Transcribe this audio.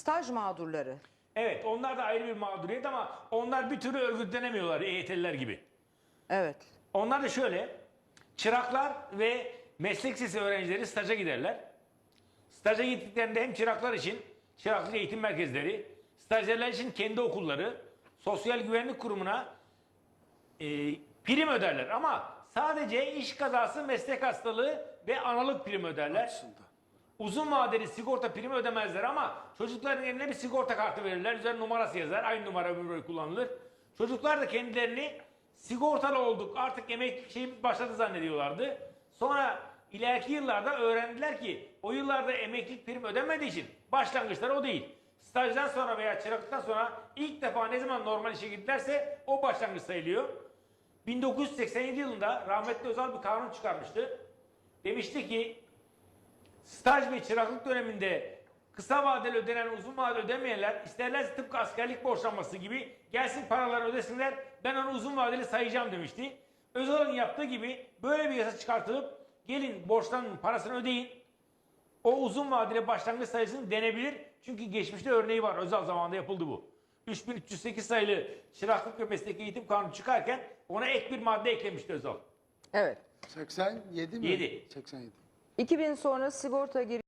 Staj mağdurları. Evet onlar da ayrı bir mağduriyet ama onlar bir türlü örgütlenemiyorlar EYT'liler gibi. Evet. Onlar da şöyle çıraklar ve meslek lisesi öğrencileri staja giderler. Staja gittiklerinde hem çıraklar için çıraklık eğitim merkezleri, stajyerler için kendi okulları, sosyal güvenlik kurumuna e, prim öderler. Ama sadece iş kazası, meslek hastalığı ve analık prim öderler. Uzun vadeli sigorta primi ödemezler ama çocukların eline bir sigorta kartı verirler. Üzerine numarası yazar. Aynı numara ömür boyu kullanılır. Çocuklar da kendilerini sigortalı olduk artık emek şey başladı zannediyorlardı. Sonra ileriki yıllarda öğrendiler ki o yıllarda emeklilik prim ödemediği için başlangıçları o değil. Stajdan sonra veya çıraklıktan sonra ilk defa ne zaman normal işe girdilerse o başlangıç sayılıyor. 1987 yılında rahmetli Özal bir kanun çıkarmıştı. Demişti ki staj ve çıraklık döneminde kısa vadeli ödenen uzun vadeli ödemeyenler isterlerse tıpkı askerlik borçlanması gibi gelsin paraları ödesinler ben onu uzun vadeli sayacağım demişti. Özal'ın yaptığı gibi böyle bir yasa çıkartılıp gelin borçlanın parasını ödeyin. O uzun vadeli başlangıç sayısını denebilir. Çünkü geçmişte örneği var. Özal zamanında yapıldı bu. 3308 sayılı çıraklık ve mesleki eğitim kanunu çıkarken ona ek bir madde eklemişti Özal. Evet. 87 mi? Yedi. 87. 2000 sonra sigorta gir